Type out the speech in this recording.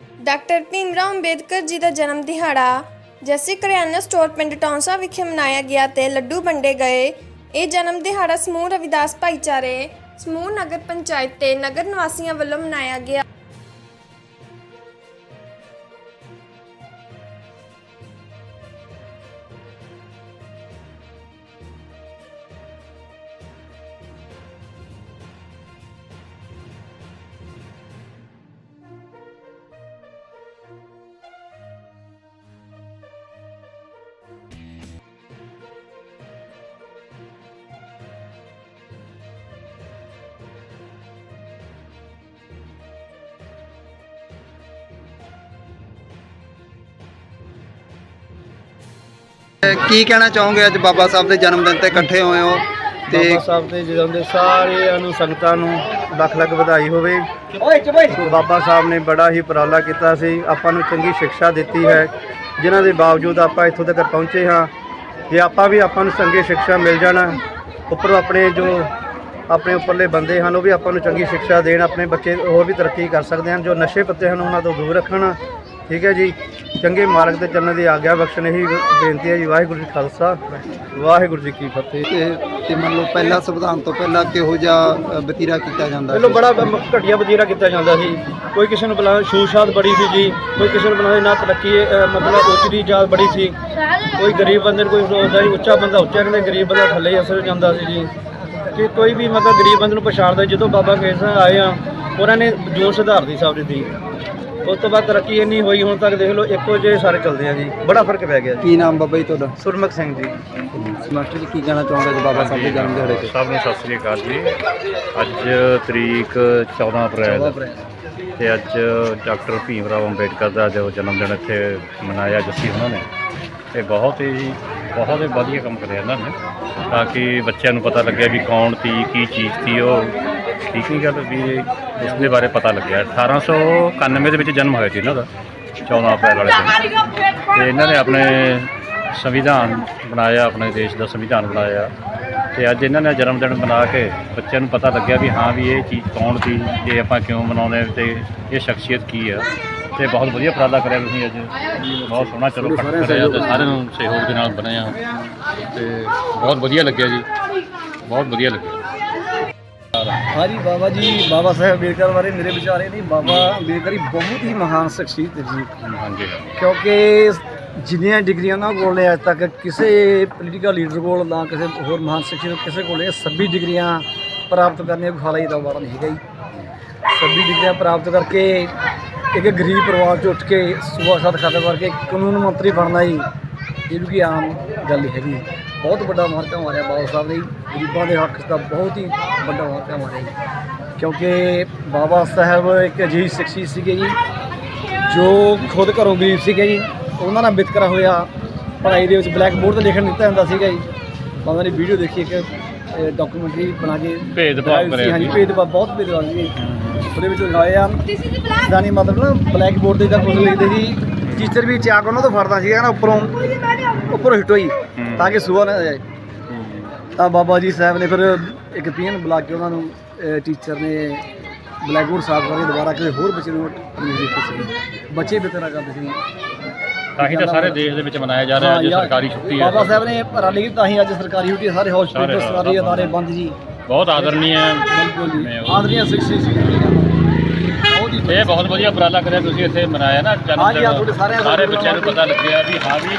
Doctor Bhim Bhimrao Ambedkar ji ਦਾ ਜਨਮ ਦਿਹਾੜਾ, ਜੈਸੀ ਕਰਿਆਨਾ ਸਟੋਰ ਪਿੰਡ ਟੌਂਸਾ ਵਿਖੇ ਮਨਾਇਆ ਗਿਆ ਤੇ ਲੱਡੂ ਵੰਡੇ ਗਏ। ਇਹ ਜਨਮ ਦਿਹਾੜਾ ਸਮੂਹ ਰਵਿਦਾਸ ਭਾਈਚਾਰੇ, ਸਮੂਹ ਨਗਰ ਪੰਚਾਇਤ ਤੇ ਨਗਰ ਨਿਵਾਸੀਆਂ ਵੱਲੋਂ ਮਨਾਇਆ ਗਿਆ। ਕੀ ਕਹਿਣਾ ਚਾਹੋਗੇ ਅੱਜ ਬਾਬਾ ਸਾਹਿਬ ਦੇ ਜਨਮ ਦਿਨ ਤੇ ਇਕੱਠੇ ਹੋਏ ਹੋ ਤੇ ਬਾਬਾ ਸਾਹਿਬ ਦੇ ਜਨਮ ਦੇ ਸਾਰਿਆਂ ਨੂੰ ਸੰਗਤਾਂ ਨੂੰ ਲੱਖ ਲੱਖ ਵਧਾਈ ਹੋਵੇ। ਬਾਬਾ ਸਾਹਿਬ ਨੇ ਬੜਾ ਹੀ ਉਪਰਾਲਾ ਕੀਤਾ ਸੀ। ਆਪਾਂ ਨੂੰ ਚੰਗੀ ਸਿੱਖਿਆ ਦਿੱਤੀ ਹੈ। ਜਿਨ੍ਹਾਂ ਦੇ ਬਾਵਜੂਦ ਆਪਾਂ ਇੱਥੋਂ ਤੱਕ ਪਹੁੰਚੇ ਹਾਂ ਜੇ ਆਪਾਂ ਵੀ ਆਪਾਂ ਨੂੰ ਚੰਗੀ ਸਿੱਖਿਆ ਮਿਲ ਜਾਣਾ। ਉੱਪਰੋਂ ਆਪਣੇ ਜੋ ਆਪਣੇ ਉੱਪਰਲੇ ਬੰਦੇ ਹਨ ਉਹ ਵੀ ਆਪਾਂ ਨੂੰ ਚੰਗੀ ਸਿੱਖਿਆ ਦੇਣ ਆਪਣੇ ਬੱਚੇ ਹੋਰ ਵੀ ਤਰੱਕੀ ਕਰ ਸਕਦੇ ਹਨ ਜੋ ਨਸ਼ੇ ਪੱਤੇ ਹਨ ਉਹਨਾਂ ਤੋਂ ਦੂਰ ਰੱਖਣ। ਠੀਕ ਹੈ ਜੀ। ਚੰਗੇ ਮਾਰਗ ਤੇ ਚੱਲਣ ਦੀ ਆਗਿਆ ਬਖਸ਼ਣ ਹੀ ਬੇਨਤੀ ਹੈ ਜੀ ਵਾਹਿਗੁਰੂ ਜੀ ਖਾਲਸਾ ਵਾਹਿਗੁਰੂ ਜੀ ਕੀ ਫਤਿਹ। ਤੇ ਤੇ ਮੰਨ ਲਓ ਪਹਿਲਾ ਸੰਵਿਧਾਨ ਤੋਂ ਪਹਿਲਾਂ ਕਿਹੋ ਜਿਹਾ ਅ, ਵਤੀਰਾ ਕੀਤਾ ਜਾਂਦਾ ਪਹਿਲਾਂ ਸੀ? ਬੜਾ ਘਟੀਆ ਵਤੀਰਾ ਕੀਤਾ ਜਾਂਦਾ ਸੀ। ਕੋਈ ਕਿਸੇ ਨੂੰ ਬੁਲਾ ਸ਼ੂਸ਼ਾਦ ਬੜੀ ਸੀ ਜੀ। ਕੋਈ ਕਿਸੇ ਨੂੰ ਬੁਲਾਉਂਦੇ ਨਾ ਤਰੱਕੀ ਮਤਲਬ ਉੱਚੀ ਜਾਤ ਬੜੀ ਸੀ। ਕੋਈ ਗਰੀਬ ਬੰਦੇ ਨੂੰ ਕੋਈ ਸੋਚਦਾ ਸੀ ਉੱਚਾ ਬੰਦਾ ਉੱਚਾ ਕਹਿੰਦੇ ਗਰੀਬ ਬੰਦਾ ਥੱਲੇ ਹੀ ਅਸਰ ਜਾਂਦਾ ਸੀ ਜੀ। ਕਿ ਕੋਈ ਵੀ ਮਤਲਬ ਗਰੀਬ ਬੰਦੇ ਨੂੰ ਪਛਾਣਦਾ ਜਦੋਂ ਬਾਬਾ ਕੇਸ ਆਏ ਆ ਉਹਨਾਂ ਨੇ ਜੋਰ ਸੁਧਾਰਦੀ ਸਭ ਦੀ ਉਸ ਤੋਂ ਬਾਅਦ ਤਰੱਕੀ ਇੰਨੀ ਹੋਈ ਹੁਣ ਤੱਕ ਦੇਖ ਲਓ ਇੱਕੋ ਜਿਹੇ ਸਾਰੇ ਚੱਲਦੇ ਆ ਜੀ। ਬੜਾ ਫ਼ਰਕ ਪੈ ਗਿਆ ਜੀ। ਕੀ ਨਾਮ ਬਾਬਾ ਜੀ ਤੁਹਾਡਾ? ਸੁਰਮੁਖ ਸਿੰਘ ਜੀ। ਮਾਸਟਰ ਜੀ ਕੀ ਕਹਿਣਾ ਚਾਹੋਗੇ ਅੱਜ ਬਾਬਾ ਸਾਹਿਬ ਦੇ ਜਨਮ ਦਿਹਾੜੇ ਤੇ? ਸਭ ਨੂੰ ਸਤਿ ਸ੍ਰੀ ਅਕਾਲ ਜੀ। ਅੱਜ ਤਰੀਕ 14 ਅਪ੍ਰੈਲ ਤੇ ਅੱਜ ਡਾਕਟਰ ਭੀਮ ਰਾਓ ਅੰਬੇਡਕਰ ਦਾ ਜੋ ਜਨਮ ਦਿਨ ਇੱਥੇ ਮਨਾਇਆ ਜੱਸੀ ਉਹਨਾਂ ਨੇ। ਤੇ ਬਹੁਤ ਹੀ ਬਹੁਤ ਹੀ ਵਧੀਆ ਕੰਮ ਕਰਿਆ ਇਹਨਾਂ ਨੇ। ਤਾਂ ਕਿ ਬੱਚਿਆਂ ਨੂੰ ਪਤਾ ਲੱਗਿਆ ਵੀ ਕੌਣ ਤੀ ਕੀ ਚੀਜ਼ ਤੀ ਉਹ। ਠੀਕ ਨਹੀਂ ਗੱਲ ਵੀ ਉਸ ਦੇ ਬਾਰੇ ਪਤਾ ਲੱਗਿਆ। 1891 ਦੇ ਵਿੱਚ ਜਨਮ ਹੋਇਆ ਸੀ ਇਹਨਾਂ ਦਾ 14 ਅਪ੍ਰੈਲ ਵਾਲੇ ਦਿਨ। ਤੇ ਇਹਨਾਂ ਨੇ ਆਪਣੇ ਸੰਵਿਧਾਨ ਬਣਾਇਆ ਆਪਣੇ ਦੇਸ਼ ਦਾ ਸੰਵਿਧਾਨ ਬਣਾਇਆ। ਤੇ ਅੱਜ ਇਹਨਾਂ ਨੇ ਜਨਮ ਦਿਨ ਮਨਾ ਕੇ ਬੱਚਿਆਂ ਨੂੰ ਪਤਾ ਲੱਗਿਆ ਵੀ ਹਾਂ ਵੀ ਇਹ ਚੀਜ਼ ਕੌਣ ਸੀ ਇਹ ਆਪਾਂ ਕਿਉਂ ਮਨਾਉਂਦੇ ਹਾਂ ਤੇ ਇਹ ਸ਼ਖਸੀਅਤ ਕੀ ਆ। ਤੇ ਬਹੁਤ ਵਧੀਆ ਉਪਰਾਲਾ ਕਰਿਆ ਤੁਸੀਂ ਅੱਜ। ਬਹੁਤ ਸੋਹਣਾ ਚਲੋ ਇਕੱਠ ਕਰਿਆ ਤੇ ਸਾਰਿਆਂ ਨੂੰ ਸਹਿਯੋਗ ਦੇ ਨਾਲ ਬਣਿਆ। ਤੇ ਬਹੁਤ ਵਧੀਆ ਲੱਗਿਆ ਜੀ। ਬਹੁਤ ਵਧੀਆ ਲੱਗਿਆ। ਹਾਂਜੀ ਬਾਬਾ ਜੀ ਬਾਬਾ ਸਾਹਿਬ ਅੰਬੇਡਕਰ ਬਾਰੇ ਮੇਰੇ ਵਿਚਾਰ ਇਹ ਨਹੀਂ ਬਾਬਾ ਅੰਬੇਡਕਰ ਹੀ ਬਹੁਤ ਹੀ ਮਹਾਨ ਸ਼ਖਸੀਅਤ ਜੀ। ਹਾਂਜੀ। ਕਿਉਂਕਿ ਜਿੰਨੀਆਂ ਡਿਗਰੀਆਂ ਉਹਨਾਂ ਕੋਲ ਨੇ ਅੱਜ ਤੱਕ ਕਿਸੇ ਪੋਲੀਟੀਕਲ ਲੀਡਰ ਕੋਲ ਨਾ ਕਿਸੇ ਹੋਰ ਮਹਾਨ ਸ਼ਖਸੀਅਤ ਕਿਸੇ ਕੋਲ ਇਹ 26 ਡਿਗਰੀਆਂ ਪ੍ਰਾਪਤ ਕਰਨੀਆਂ ਖਾਲੀ ਦਾ ਵਾਰਾ ਨਹੀਂ ਹੈਗਾ ਜੀ। 26 ਡਿਗਰੀਆਂ ਪ੍ਰਾਪਤ ਕਰਕੇ ਇੱਕ ਗਰੀਬ ਪਰਿਵਾਰ 'ਚ ਉੱਠ ਕੇ ਸੁਬਾ ਸਾਧ ਖਾਤਾ ਕਰਕੇ ਕਾਨੂੰਨ ਮੰਤਰੀ ਬਣਨਾ ਹੀ ਇਹ ਵੀ ਆਮ ਗੱਲ ਹੈਗੀ। ਬਹੁਤ ਵੱਡਾ ਮਹੱਤਵ ਮਾਰਿਆ ਬਾਬਾ ਸਾਹਿਬ ਨੇ। ਗਰੀਬਾਂ ਦੇ ਹੱਕ ਦਾ ਬਹੁਤ ਹੀ ਵੱਡਾ ਮਹੱਤਵ ਮਾਰਿਆ ਜੀ। ਕਿਉਂਕਿ ਬਾਬਾ ਸਾਹਿਬ ਇੱਕ ਅਜਿਹੀ ਸ਼ਖਸੀਅਤ ਸੀਗੇ ਜੀ ਜੋ ਖੁਦ ਘਰੋਂ ਗਰੀਬ ਸੀਗੇ ਜੀ। ਉਹਨਾਂ ਨਾਲ ਵਿਤਕਰਾ ਹੋਇਆ ਪੜ੍ਹਾਈ ਦੇ ਵਿੱਚ ਬਲੈਕ ਬੋਰਡ ਤੇ ਲਿਖਣ ਦਿੱਤਾ ਜਾਂਦਾ ਸੀਗਾ ਜੀ। ਬਾਬਾ ਨੇ ਵੀਡੀਓ ਦੇਖੀ ਇੱਕ ਡਾਕੂਮੈਂਟਰੀ ਬਣਾ ਕੇ ਭੇਦਭਾਵ। ਕਰਿਆ ਹਾਂਜੀ। ਭੇਦਭਾਵ ਬਹੁਤ ਭੇਦਭਾਵ ਸੀ। ਉਹਦੇ ਵਿੱਚ ਲਗਾਏ ਆ ਜਾਨੀ ਮਤਲਬ ਨਾ ਬਲੈਕ ਬੋਰਡ ਤੇ ਜਾਂ ਕੁਝ ਲਿਖਦੇ ਸੀ। ਟੀਚਰ ਵੀ ਚਾਕ ਉਹਨਾਂ ਤੋਂ ਫੜਦਾ ਸੀਗਾ ਨਾ ਉੱਪਰੋਂ ਉੱਪਰੋਂ ਹਿੱਟ ਹੋਈ। ਤਾਂ ਕਿ ਸੁਆ ਨਾ ਜਾਏ। ਤਾਂ ਬਾਬਾ ਜੀ ਸਾਹਿਬ ਨੇ ਫਿਰ ਇੱਕ ਪੀਐਨ ਬੁਲਾ ਕੇ ਉਹਨਾਂ ਨੂੰ ਟੀਚਰ ਨੇ ਬਲੈਕ ਬੋਰਡ ਸਾਫ਼ ਕਰਕੇ ਦੁਬਾਰਾ ਕਿਸੇ ਹੋਰ ਬੱਚੇ ਨੂੰ ਦਿੱਤੀ ਸੀ ਬੱਚੇ ਵੀ ਤਰ੍ਹਾਂ ਕਰਦੇ ਸੀ। ਤਾਂ ਹੀ ਤਾਂ ਸਾਰੇ ਦੇਸ਼ ਦੇ ਵਿੱਚ ਮਨਾਇਆ ਜਾ ਰਿਹਾ ਹਾਂ, ਅੱਜ ਸਰਕਾਰੀ ਛੁੱਟੀ ਹੈ। ਬਾਬਾ ਸਾਹਿਬ ਨੇ ਰਲ ਗਈ ਤਾਂ ਹੀ ਅੱਜ ਸਰਕਾਰੀ ਛੁੱਟੀ ਹੈ, ਸਾਰੇ ਹਸਪੀਟਲ ਸਾਰੇ ਅਦਾਰੇ ਬੰਦ ਜੀ। ਬਹੁਤ ਆਦਰਨੀय ਹੈ ਆਦਰੀਆਂ ਸਿੱਖੀ ਸੀ। ਇਹ ਬਹੁਤ ਵਧੀਆ ਉਪਰਾਲਾ ਕਰਿਆ ਤੁਸੀਂ ਇੱਥੇ ਮਨਾਇਆ ਨਾ ਜਨਮ ਦਿਨ ਸਾਰੇ ਬੱਚਿਆਂ ਨੂੰ ਪਤਾ ਲੱਗਿਆ ਵੀ ਹਾਂ ਵੀ